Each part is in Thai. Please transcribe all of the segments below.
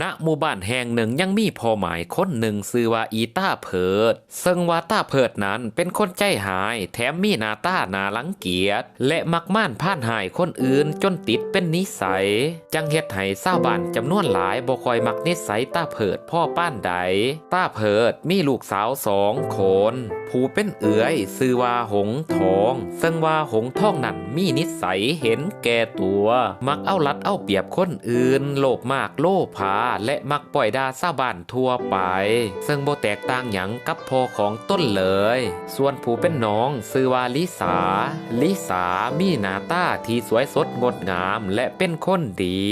ณหมู่บ้านแห่งหนึ่งยังมีพ่อหมายคนหนึ่งชื่อว่าอีต้าเพิด ซึ่งว่าต้าเพิดนั้นเป็นคนใจหาย แถมมีหน้าต้าหนาลังเกียจและมักม่านพ่านหายคนอื่นจนติดเป็นนิสัย จังเฮ็ดให้ชาวบ้านจำนวนหลายบ่คอยมักนิสัยต้าเพิดพ่อป้านใด ต้าเพิดมีลูกสาวสองคนผู้เป็นเอื้อยชื่อว่าหงทอง ซึ่งว่าหงทองนั้นมีนิสัยเห็นแก่ตัว มักเอารัดเอาเปรียบคนอื่น โลภมากโลภาและมักปล่อยดาชาบ้านทั่วไป ซึ่งโบแตกต่างหยังกับพ่อของต้นเลย ส่วนผู้เป็นน้องชื่อว่าลิสา ลิสามีหน้าตาที่สวยสดงดงามและเป็นคนดี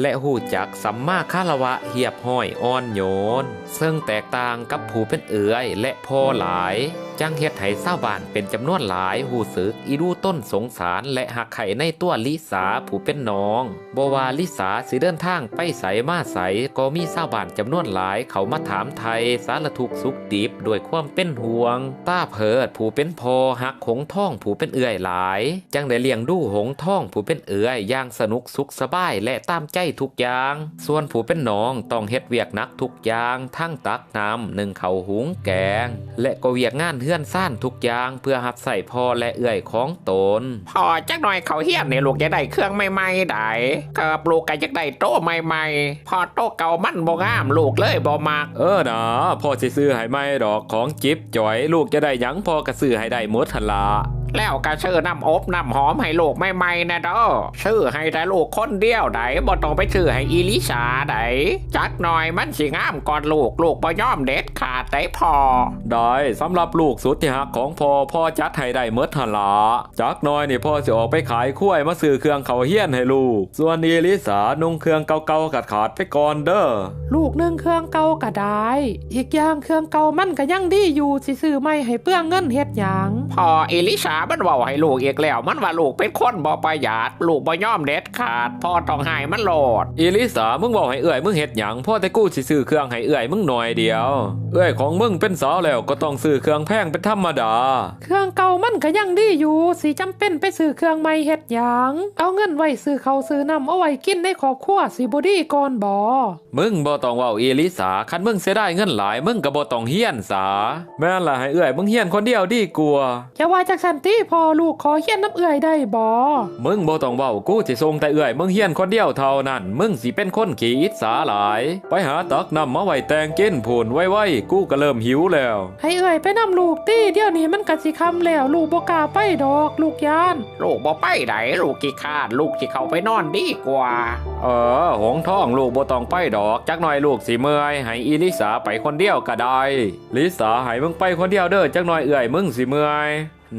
และหูจักสัมมาคารวะเหียบห้อยอ่อนโยน ซึ่งแตกต่างกับผู้เป็นเอื้อยและพ่อหลายจังเฮ็ดให้ชาวบ้านเป็นจำนวนหลายหูสึกอีดูต้นสงสารและหักไข่ในตัวลิสาผู้เป็นน้องบวาลิสาสิเดินทางไปใสมาใสก็มีชาวบ้านจำนวนหลายเขามาถามไทยสารทุกสุขดิบด้วยความเป็นห่วงต้าเพิดผู้เป็นพอหักหงท่องผู้เป็นเอื้อยหลาย จังได้เลี้ยงดูหงท่องผู้เป็นเอื้อยอย่างสนุกสุขสบายและตามใจทุกอย่าง ส่วนผู้เป็นน้องต้องเฮ็ดเวียกนักทุกอย่างทั้งตักน้ำหนึ่งเขาหุงแกง และก็เวียกงานเฮือนซ่านทุกอย่างเพื่อหับใส่พอและเอื้อยของตนพอจักหน่อยเขาเฮียนเนี่ยลูกจะได้เครื่องใหม่ๆได้เกิบลูกก็จะได้โต๊ะใหม่ๆ พอโตเก่ามันบ่งามลูกเลยบ่มักเออนะพ่อสิซื้อให้ไม่ดอกของจิบจ่อย ลูกจะได้หยังพ่อกระซื้อให้ได้หมดทันละ แล้วก็ชื่อน้ำอบน้ำหอมให้ลูกใหม่ๆนะเด้อชื่อให้แต่ลูกคนเดียวได้บ่ต้องไปชื่อให้อีลิสาได้จักหน่อยมันสิงามก่อนลูกลูกบ่ยอมเด็ดขาดได้พอได้สำหรับลูกสุดที่หักของพ่อพ่อจัดให้ได้หมดทันละจักหน้อยนี่พ่อสิออกไปขายคุ้วยมาซื้อเครื่องเขาวเฮียนให้ลูก ส่วนอีลิสานุ่งเครื่องเก่าๆขาดขาดๆไปก่อนเด้อลูกหนึ่งเครื่องเก่าก็ได้ อีกอย่างเครื่องเก่ามันก็ยังดีอยู่สิซื้อไม่ให้เปลืองเงินเฮ็ดหยังพอเอลิสามันเว่าให้ลูกอีกแล้ว มันว่าลูกเป็นคนบ่ประหยัดลูกบ่ยอมเด็ดขาดพ่อต้องให้มันโหลดอีลิสามึงบอกให้เอื้อยมึงเฮ็ดหยังพ่อแต่กูสิซื้อเครื่องให้เอื้อยมึงหน่อยเดียว เอื้อยของมึงเป็นสาวแล้วก็ต้องซื้อเครื่องแพงเป็นธรรมดา เครื่องเก่ามันก็ยังดีอยู่สิจำเป็นไปซื้อเครื่องใหม่เฮ็ดหยังเอาเงินไว้ซื้อเขาวซื้อน้ำเอาไว้กินในครอบครัวสิบ่ดีก่อนบ่มึงบ่ต้องเว้าอีลิสาคันมึงเสียได้เงินหลายมึงก็บ่ต้องเฮียนสา แม่นล่ะให้เอื้อยมึงเฮียนคนเดียวดีกว่าอย่าว่าจากสันติพอลูกขอเฮียนน้ำเอื่อยได้บ่มึงบ่ต้องเว้ากูสิส่งแต่เอื้อยมึงเฮียนคนเดียวเท่านั้น มึงสิเป็นคนขี้อิจฉาหลาย ไปหาตักน้ำมาไว้แต่งกินพูนไว้ๆกูก็เริ่มหิวแล้ว ให้เอื่อยไปนำลูกตี้เดี๋ยวนี้มันก็สิคำแล้ว ลูกบ่กล้าไปดอก ลูกยาน ลูกบ่ไปไหนลูกกี่คร้าดลูกที่เขาไปนอนดีกว่า เออหงท้องลูกบ่ต้องไปดอก จักหน่อยลูกสิเมื่อยให้อีลิสาไปคนเดียวก็ได้ลิสาให้มึงไปคนเดียวเด้อจักหน่อยเอื่อยมึงสิเมื่อย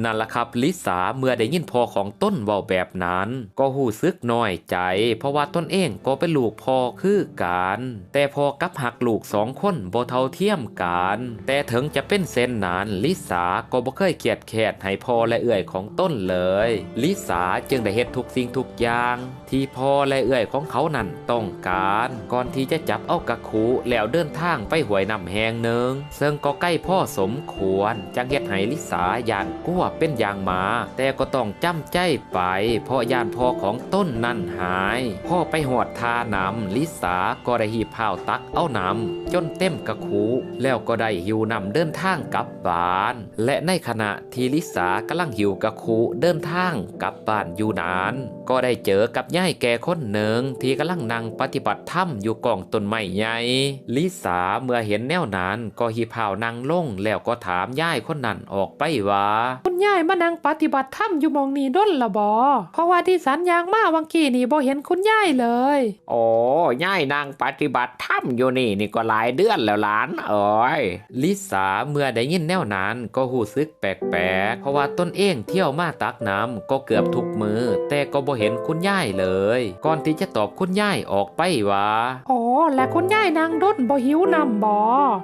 นั่นละครับลิสาเมื่อได้ยินพ่อของต้นเว้าแบบนั้น ก็หู้ซึกน้อยใจ เพราะว่าต้นเองก็เป็นลูกพ่อคือกันแต่พอกับหักลูกสองคนบ่เท่าเทียมกัน แต่ถึงจะเป็นเส้นนั้นลิสาก็บ่เคยเกียดแคดให้พ่อและเอื่อยของต้นเลยลิสาจึงได้เฮ็ดทุกสิ่งทุกอย่าง ที่พ่อและเอื่อยของเขานั้นต้องการ ก่อนที่จะจับเอากระคูแล้วเดินทางไปหวยนำแหงหนึ่งซึ่งก็ใกล้พ่อสมควรจังเฮ็ดให้ลิสาย่านกลัวเป็นอย่างหมา แต่ก็ต้องจำใจไป เพราะย่านพ่อของต้นนั้นหาย พ่อไปหอดทานำลิสาก็ได้หีบผ้าวตักเอานำจนเต็มกระคูแล้วก็ได้หิวนำเดินทางกลับบ้าน และในขณะที่ลิสากำลังหิวกระคูเดินทางกลับบ้านอยู่นาน ก็ได้เจอกับย่ายแก่คนหนึ่งที่กำลังนั่งปฏิบัติธรรมอยู่กองต้นไม้ใหญ่ลิสาเมื่อเห็นแนวนั้นก็หีบผ้าวนั่งลงแล้วก็ถามย่ายคนนั้นออกไปว่าคุณยายมานั่งปฏิบัติธรรมอยู่หมองนี้ด้นละบ่เพราะว่าที่สันยางมาวังกี้นี่บ่เห็นคุณยายเลย โอ้ย่ายนางปฏิบัติธรรมอยู่นี่นี่ก็หลายเดือนแล้วหลานเอ้ยลิสาเมื่อได้ยินแนวนั้นก็หูซึกแปลกๆเพราะว่าตนเองเที่ยวมาตักน้ำก็เกือบทุกมือ แต่ก็บ่เห็นคุณย่ายเลย ก่อนที่จะตอบคุณย่ายออกไปว่าโอ้และคุณยายนางด้นบ่หิวนำบ่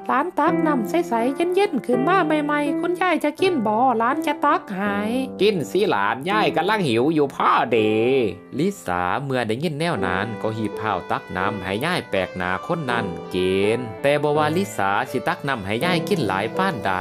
ร้านตักนำใสๆเย็นๆขึ้นมาใหม่ๆ คุณยายจะกินบ่ร้านจะตักหาย กินสิหลานยายกำลังหิวอยู่พ่อเดลิสาเมื่อได้ยินแนวนั้นก็หีบผ้าตักน้ำให้ยายแปลกหนาคนนั้นกินแต่บ่ว่าลิสาสิตักน้ำให้ยายกินหลายป้านใด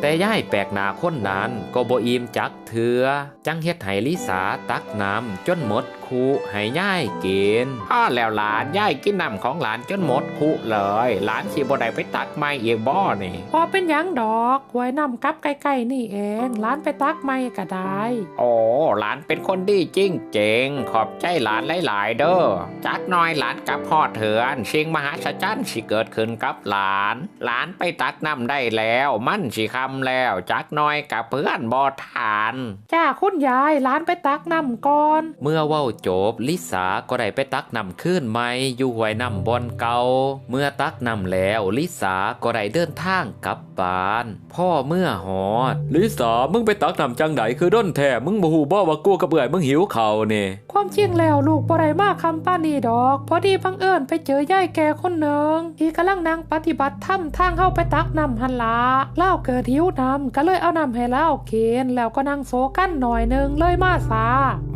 แต่ยายแปลกหนาคนนั้นก็บ่อิ่มจักเถือจังเฮ็ดให้ลิสาตักน้ำจนหมด คุให้ย่ายกินพ่อแล้วหลานย่ายกินน้ำของหลานจนหมดคุเลย หลานสิบ่ได้ไปตักไม้อีกบ่นี่พอเป็นหยังดอกไว้นำกับใกล้ๆนี่เองร้านไปตักไม่ก็ได้โอ้หลานเป็นคนดีจริงเจงขอบใจหลานหลายๆเด้อจักหน้อยหลานกลับพอดเถือนสิ่งมหัศจรรย์สิเกิดขึ้นกับหลาน หลานไปตักน้ำได้แล้ว มันสิคำแล้วจักหน้อยกับเพื่อนบ่ทาน จ้าคุณยายร้านไปตักน้ำก่อน เมื่อเว้าจบ ลิสาก็ได้ไปตักนำขึ้นไหมอยู่ห้วยนำบอนเกาเมื่อตักนำแล้ว ลิสาก็ได้เดินทางกลับบ้าน พ่อเมื่อหอด ลิสามึงไปตักนำจังไดคือด้นแท้มึงบ่ฮู้บ่ว่ากูกับเบื่อยมึงหิวข้าวนี่ความจริงแล้วลูกบ่ได้มาคำป้านี่ดอก พอดีบังเอิญไปเจอยายแก่คนหนึ่งที่กำลังนั่งปฏิบัติธรรมทางเข้าไปตักน้ำหันละเล่าเกิดหิวน้ำก็เลยเอาน้ำให้เล่ากินแล้วก็นั่งโซกันหน่อยหนึงเลยมาซา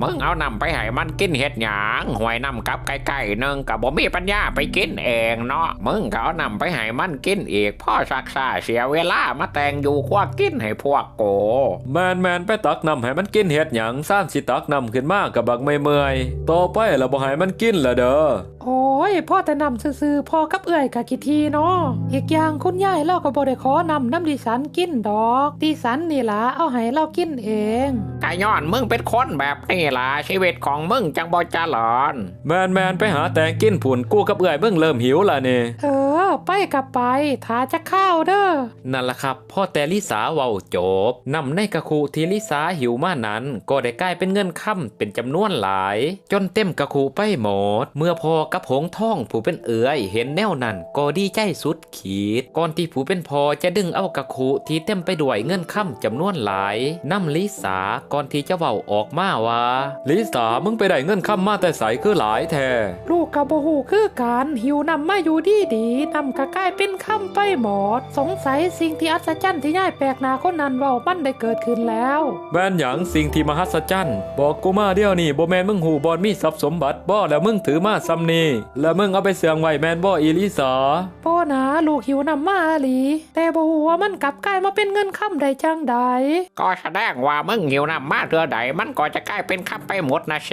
มึงเอานำไปให้มันกินเห็ดหยางหวยนำกับไก่ๆหนึงกับบ่มีปัญญาไปกินเองเนาะมึงก็เอานำไปให้มันกินอีกพ่อสักษาเสียเวลามาแต่งอยู่คว้ากินให้พวกโก แมนแมนไปตักนำให้มันกินเห็ดหยางสร้างสิตักนำขึ้นมากับบักไม่เมื่อยต่อไปแล้วบ่ให้มันกินละเด้อ โอ้ยพ่อแต่นำซื่อๆพ่อกับเอื่อยกะกิทีเนาะอีกอย่างคุณยายเราก็บ่ได้ขอนำน้ำดิสันกินดอกดิสันนี่ล่ะเอาให้เรากินเองกาย้อนมึงเป็นคนแบบนี้ล่ะชีวิตของมึงจังบ่เจริญแมนแมนไปหาแตงกินผุนกูกับเอื่อยเบิ่งเริ่มหิวละนี่เออ ไปกับไปถ้าจะข้าวเด้อ นั่นล่ะครับพ่อแต่ลิสาเว้าจบนำในกระคูที่ลิสาหิวมานั้น ก็ได้กลายเป็นเงินค่ำเป็นจำนวนหลาย จนเต็มกระคูไปหมด เมื่อพอกับหงท่องผู้เป็นเอือยเห็นแนวนั้นก็ดีใจสุดขีด ก่อนที่ผู้เป็นพอจะดึงเอากระคูที่เต็มไปด้วยเงินค่ำจำนวนหลายนำลิสาก่อนที่จะเว้าออกมาว่าลิสามึงไปได้เงินค่ำมาแต่ใสคือหลายแท้ลูกกับโบหูคือการหิวนำมาอยู่ดีดีๆนำกะกลายเป็นคำไปหมด สงสัยสิ่งที่อัศจรรย์ที่ย่ายแปลกหนาคนนั้นเว่ามันได้เกิดขึ้นแล้วแม่นหยังสิ่งที่มหัศจรรย์บอกกูมาเดียวนี่บ่แม่นมึงหูบอลมีทรัพย์สมบัติบ่แล้วมึงถือมาซ้ำนี่แล้วมึงเอาไปเสืองไว้แม่นบ่อีลิสาโป้นะลูกหิวนำมาอีหลี แต่โบหูว่ามันกลับกลายมาเป็นเงินคำได้จังใดก็แสดงว่ามึงหิวนำมาเรือใดมันก็จะกลายเป็นขับไปหมดนะเช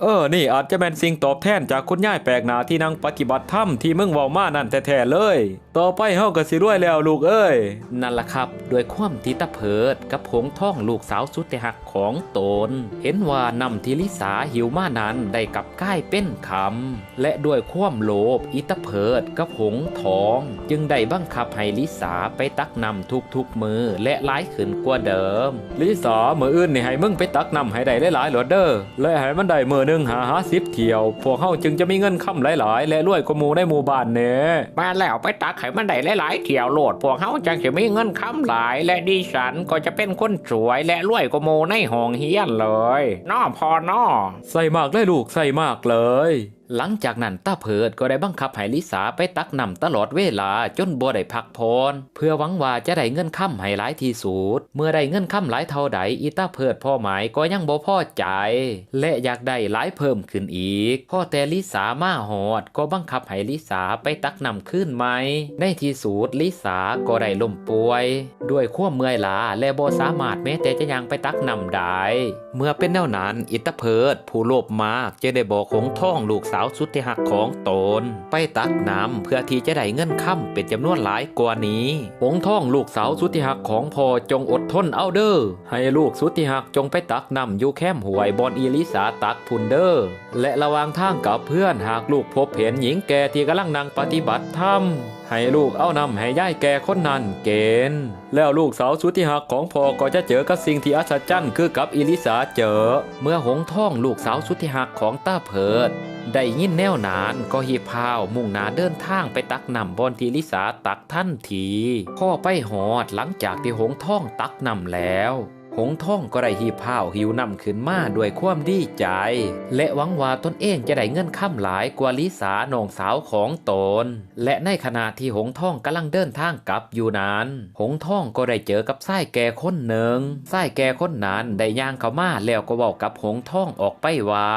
เออนี่อาจจะเป็นสิ่งตอบแทนจากคุณย่ายแปลกหนาที่นั่งปฏิบัติธรรมที่มึงเว้ามานั่นแท้ๆเลย ต่อไปเฮาก็สิรวยแล้วลูกเอ้ย นั่นล่ะครับ ด้วยความที่ตะเพิดกับผงท่องลูกสาวสุดที่หักของตน เห็นว่านำทิลิสาหิวมานั้นได้กลับกลายเป็นคำ และด้วยความโลภอิตะเพิดกับผงทอง จึงได้บังคับให้ลิสาไปตักนำทุกๆมือและร้ายขึ้นกว่าเดิม ลิสามืออื่นนี่ให้มึงไปตักนำให้ได้หลายๆหลดเด้อและให้มันได้มือหนึงหาหาสิบเที่ยว พวกเฮาจึงจะมีเงินค่ำหลายๆ และรวยกว่าหมู่ในหมู่บ้านเน่มาแล้วไปตักให้มันได้หลายๆเที่ยวโหลดพวกเขาจังจะมีเงินค้ำหลาย และดิฉันก็จะเป็นคนสวยและรวยกโมในห้องเฮียนเลยน้อพอน้อใส่มากเลยลูกใส่มากเลย หลังจากนั้นตาเพิดก็ได้บังคับให้ลิสาไปตักนำตลอดเวลาจนบ่ได้พักพรเพื่อหวังว่าจะได้เงินค่ำให้หลายที่สุดเมื่อได้เงินค่ำหลายเท่าใดอีตาเพิดพ่อหมายก็ยังบ่พอใจ และอยากได้หลายเพิ่มขึ้นอีกพ่อแต่ลิสามาหอดก็บังคับให้ลิสาไปตักนำขึ้นไหมในที่สุดลิสาก็ได้ล้มป่วย ด้วยความเมื่อยล้าและบ่สามารถแม้แต่จะยังไปตักนำได้เมื่อเป็นแนวนั้นอิตาเพิดผู้โลภมากจะได้บอกของท่องลูกสาวสุดที่หักของตน ไปตักน้ำเพื่อที่จะได้เงินค่ำเป็นจำนวนหลายกว่านี้หงท่องลูกสาวสุดที่หักของพ่อจงอดทนเอาเด้อให้ลูกสุดที่หักจงไปตักน้ำอยู่แคมหวยบอนอีลิสาตักพุนเดอร์และระวังทางกับเพื่อนหากลูกพบเห็นหญิงแก่ที่กำลังนั่งปฏิบัติธรรม ให้ลูกเอานำให้ย่ายแก่คนนั้นเกณฑ์แล้วลูกสาวสุดที่หักของพ่อก็จะเจอกับสิ่งที่อัศจรรย์คือกับอิลิสาเจอ เมื่อหงท่องลูกสาวสุดที่หักของต้าเพิดได้ยินแนวนานก็หีบพาว มุ่งหนาเดินทางไปตักนำบอนทีลิสาตักท่านทีพ่อไปหอดหลังจากที่หงท่องตักนำแล้ว หงท่องก็ได้หีบผ้าวหิวนำขึ้นมาด้วยความดีใจ และหวังว่าตนเองจะได้เงินค่ำหลายกว่าลิสาน้องสาวของตน และในขณะที่หงท่องกำลังเดินทางกลับอยู่นั้น หงท่องก็ได้เจอกับไส้แก่คนหนึ่งไส้แก่คนนั้นได้ย่างเข้ามาแล้วก็บอกกับหงท่องออกไปว่า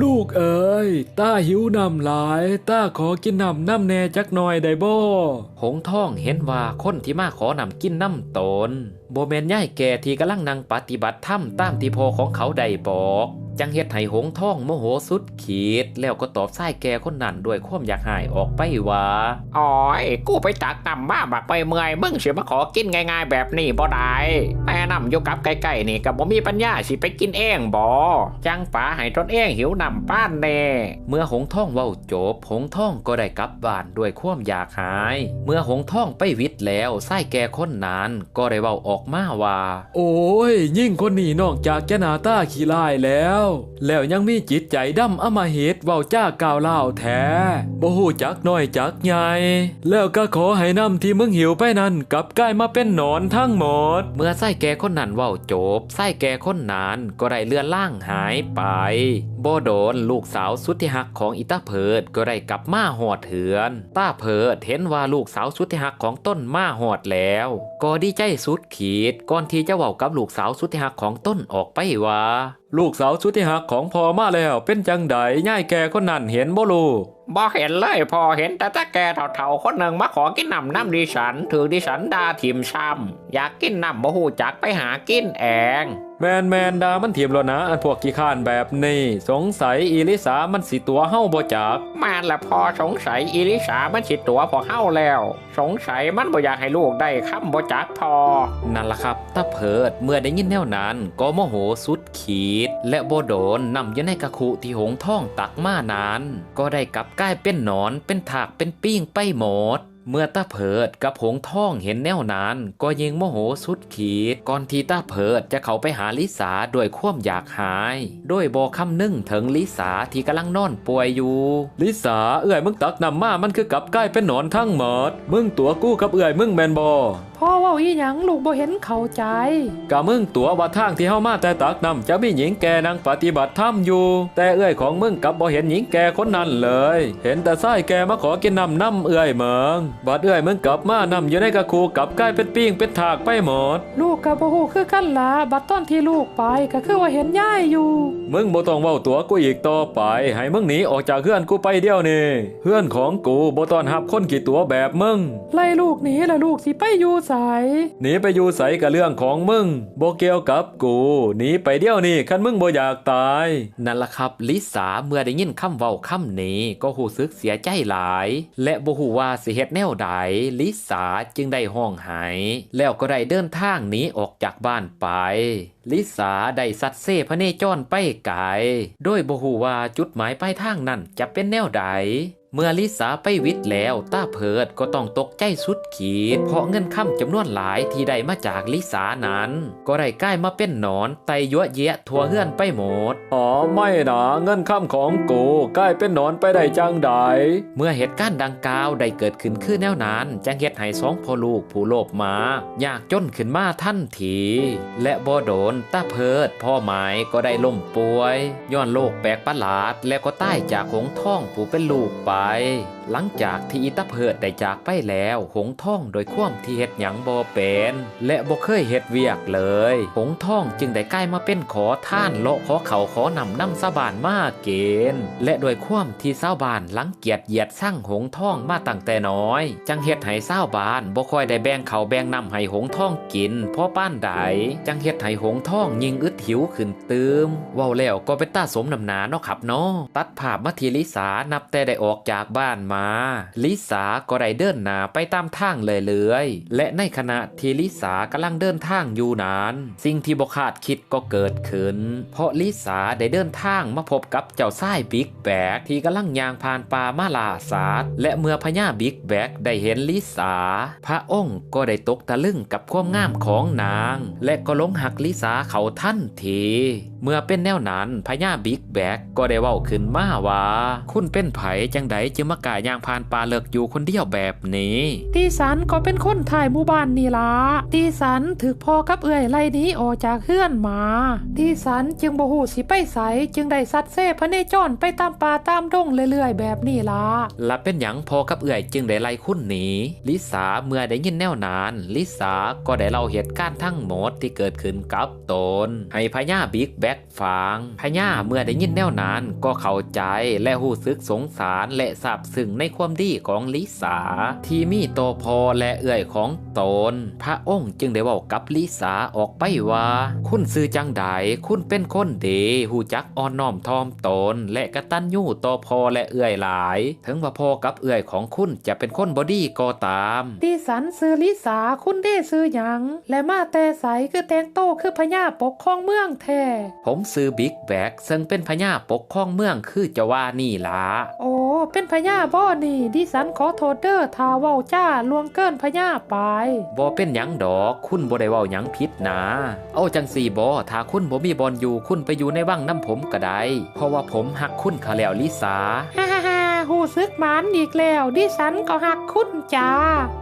ลูกเอ๋ยต้าหิวนำหลายต้าขอกินนำน้ำแน่จักหน่อยได้บ่หงท่องเห็นว่าคนที่มาขอนำกินน้ำตน โบแมนย่ายแก่ที่กำลังนั่งปฏิบัติธรรมตามที่พ่อของเขาได้บอก จังเฮ็ดให้หงทองโมโหสุดขีด แล้วก็ตอบสายแก่คนนั้นด้วยความอยากหายออกไปว่าอ๋อยกูไปตักน้ำมาบักไปเมื่อยมึงสิมาขอกินง่ายๆแบบนี้บ่ได้แม่น้ำอยู่กับใกล้ๆนี่กับบ่มีปัญญาสิไปกินเองบ่จังป๋าให้ตนเองหิวน้ำป้านแน่เมื่อหงทองเว้าจบหงทองก็ได้กลับบ้านด้วยความอยากหาย เมื่อหงทองไปวิทย์แล้วไส้แก่คนนั้นก็ได้เว้าออกมาว่า โอ้ย ยิ่งคนนี้นอกจากจะหนาตาขี้ลายแล้ว แล้วยังมีจิตใจดำอำมาเหตุเว้าจ้ากล่าวเล่าวแท้บ่ฮู้จักน้อยจักใหญ่แล้วก็ขอให้นำที่มึงหิวไปนั้นกลับกลายมาเป็นหนอนทั้งหมด เมื่อไส้แก่คนนั้นเว้าจบไส้แก่คนนั้นก็ได้เลื่อนล่างหายไปบ่โดนลูกสาวสุดที่หักของอิตาเพิดก็ได้กลับมาหอดเถือน ต้าเพิดเห็นว่าลูกสาวสุดที่หักของต้นมาหอดแล้ว ก็ดีใจสุดขีดก่อนที่จะเว้ากับลูกสาวสุดที่หักของต้นออกไปว่า ลูกสาวสุดที่หักของพ่อมาแล้วเป็นจังใดย่ายแก่คนนั้นเห็นบ่ลูกบ่เห็นเลยพอเห็นแต่ตาแกเถ่าๆคนหนึ่งมาขอกินน้ำน้ำดิฉันถือดิฉันดาทิมช้ำอยากกินน้ำบ่หูจักไปหากินเองแมนแมนดามันเทียมแล้วนะ อันพวกขี้ข้านแบบนี้ สงสัยอีลิสามันสิตัวเฮ้าบ่จักแม่นละพอสงสัยอีลิสามันสิตัวพอเข้าแล้ว สงสัยมันบ่อยากให้ลูกได้คำบ่จักพอ นั่นล่ะครับตาเพิดเมื่อได้ยินแนวนั้น ก็โมโหสุดขีดและโบโดนนำยู่ในกระคุที่หงท่องตักมานั้น ก็ได้กลับกลายเป็นหนอนเป็นถากเป็นปิ้งไปหมดเมื่อตาเพิดกับหงท่องเห็นแนวนั้น ก็ยิงโมโหสุดขีด ก่อนที่ตาเพิดจะเข้าไปหาลิสาด้วยความอยากหายด้วยบอคำนึ่งถึงลิสาที่กำลังนอนป่วยอยู่ ลิสาเอื่อยมึงตักนำมามันคือกลับใกลายเป็นหนอนทั้งหมด มึงตัวกู้กับเอื่อยมึงแมนบอ พ่อว่าอีหยังลูกบ่เห็นเข้าใจกะมึงตัวว่าทางที่เฮามาแต่ตักนำจะมีหญิงแกนางปฏิบัติธรรมอยู่ แต่เอื้อยของมึงกับบ่เห็นหญิงแกคนนั้นเลย เห็นแต่ไส้แกมาขอกินน้ำน้ำเอื้อยเมืองบัดเอื้อยมึงกลับมานำอยู่ในกระคูกับกลายเป็นปิ้งเป็นถากไปหมดลู กกับบ่ฮู้คือกันล่ะบัดตอนที่ลูกไปก็คือว่าเห็นย่ายอยู่ มึงบ่ต้องเว้าตัวกูอีกต่อไป ให้มึงหนีออกจากเฮือนกูไปเดียวนี่เฮือนของกูบ่ต้อนรับคนกี่ตัวแบบมึง ไล่ลูกหนีแล้วลูกสิไปอยู่ไสหนีไปอยู่ใสกับเรื่องของมึงบ่เกี่ยวกับกูหนีไปเดียวนี่คันมึงบ่อยากตาย นั่นล่ะครับ ลิสาเมื่อได้ยินคำเว้าคำนี้ก็หูซึกเสียใจหลาย และบ่ฮู้ว่าสิเฮ็ดแนวใดลิสาจึงได้ห้องไห้แล้วก็ได้เดินทางหนีออกจากบ้านไปลิสาได้สัตว์เซพเนจรไปไกลโดยบ่ฮู้ว่าจุดหมายปลายทางนั้นจะเป็นแนวใด เมื่อลิสาไปวิทย์แล้วต้าเพิดก็ต้องตกใจสุดขีด เพราะเงินค่ำจำนวนหลายที่ได้มาจากลิสานั้น ก็ได้กลายมาเป็นหนอนไตยั่วเยะทั่วเฮือนไปหมด อ๋อไม่นะเงินค่ำของกูกลายเป็นหนอนไปได้จังใด เมื่อเหตุการณ์ดังกล่าวได้เกิดขึ้นคือแนวนั้นจังเฮ็ดให้สองพ่อลูกผู้โลภมาอยากจนขึ้นมาทันทีและบ่โดนตาเพิดพ่อหมายก็ได้ล่มป่วย ย้อนโรคแปลกประหลาดแล้วก็ใต้จากหงท่องผู้เป็นลูกไป หลังจากที่อีตาเพิดได้จากไปแล้วหงท่องโดยความที่เฮ็ดหยังบ่เป็นและบ่เคยเฮ็ดเวียกเลย หงท่องจึงได้กลายมาเป็นขอท่านเลาะขอเขาขอนำนำสาบานมาเกณฑ์และโดยความที่ชาวบานหลังเกียจเหยียดสร้างหงท่องมาตั้งแต่น้อย จังเฮ็ดให้ชาวบ้านบ่ค่อยได้แบ่งเขาแบ่งนำให้หงท่องกินเพราะป้านใดจังเฮ็ดให้หงท่องยิงอึ ดหิวขึ้นตืมเว้าแล้วก็เป็นตาสมนำหนาเนาะครับเนาะตัดภาพมาที่ลิสานับแต่ได้ออกจากบ้านมา ลิสาก็ได้เดินหนาไปตามทางเลยเลยและในขณะที่ลิสากำลังเดินทางอยู่นั้นสิ่งที่บคาดคิดก็เกิดขึ้น เพราะลิสาได้เดินทางมาพบกับเจ้าชายบิ๊กแบกที่กำลังย่างผ่านป่ามาลาศาสและเมื่อพญาบิ๊กแบกได้เห็นลิสา พระองค์ก็ได้ตกตะลึงกับความงามของนาง และก็หลงหักลิสาเขาทันที เมื่อเป็นแนวนั้นพญาบิ๊กแบกก็ได้เว้าขึ้นมาว่าคุณเป็นไผจังใดจึงมากายยางผ่านป่าเลิกอยู่คนเดียวแบบนี้ตีสันก็เป็นคนถ่ายหมู่บ้านนี่ละตีสันถึกพ่อกับเอื่อยไล่นี้ออกจากเฮือนมาตีสันจึงบ่ฮู้สิไปไสจึงได้สัตว์เซ่พระเนจรไปตามป่าตามดงเรื่อย ๆ แบบนี้ละและเป็นหยังพอกับเอื่อยจึงได้ไล่คุณหนีลิสาเมื่อได้ยินแนวนาน ลิสาก็ได้เล่าเหตุการณ์ทั้งหมดที่เกิดขึ้นกับตนให้พญาบิ๊กแบ็กฟังพญาเมื่อได้ยินแนวนั้นก็เข้าใจและหู้สึกสงสารและซาบซึ้งในความดีของลิสา ที่มีโตพอและเอื่อยของตน พระองค์จึงได้เว้ากับลิสาออกไปว่า คุณซื้อจังใดคุณเป็นคนดีหูจักอ่อนน้อมทอมตน และกระตัญญูต่อพอและเอื่อยหลาย ถึงว่าพอกับเอื่อยของคุณจะเป็นคนบอดี้ก็ตามดิสันซื้อลิสาคุณได้ซื้อหยัง และมาแต่ใสคือแตงโตคือพญาปกครองเมืองแท้ผมซื้อบิ๊กแบกซึ่งเป็นพญาปกครองเมืองคือจะว่านี่ละโอ้เป็นพญาบ่นี่ ดิสันขอโทษเด้อถ้าเว้าจ้าลวงเกินพญาไปบ่เป็นหยังดอกคุณบ่ได้เว้าหยังผิดนะ เอาจังสี่บ่ถ้าคุณบ่มีบอลอยู่คุณไปอยู่ในวังน้ำผมก็ได้เพราะว่าผมหักคุณเขาแล้วลิสาฮ่าฮ่าฮ่า หูซึกหมานอีกแล้ว ดิสันก็หักคุณจ้า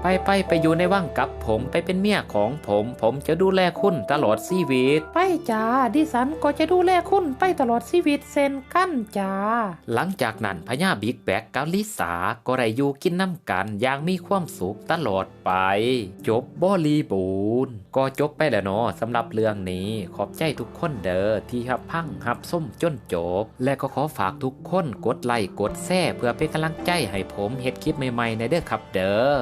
ไปไปไปอยู่ในวังกับผมไปเป็นเมียของผม ผมจะดูแลคุณตลอดชีวิต ไปจ้า ดิสันก็จะดูแลคุณไปตลอดชีวิตเซนกั้นจ้า หลังจากนั้นพญาบิ๊กแบกกับลิสาก็ได้อยู่กินน้ำกันอย่างมีความสุขตลอดไป จบบริบูรณ์ก็จบไปแล้วเนาะสำหรับเรื่องนี้ขอบใจทุกคนเด้อที่รับพังรับส้มจนจบ และก็ขอฝากทุกคนกดไลค์กดแชร์เพื่อเป็นกำลังใจให้ผมเฮ็ดคลิปใหม่ๆในเด้อครับเด้อ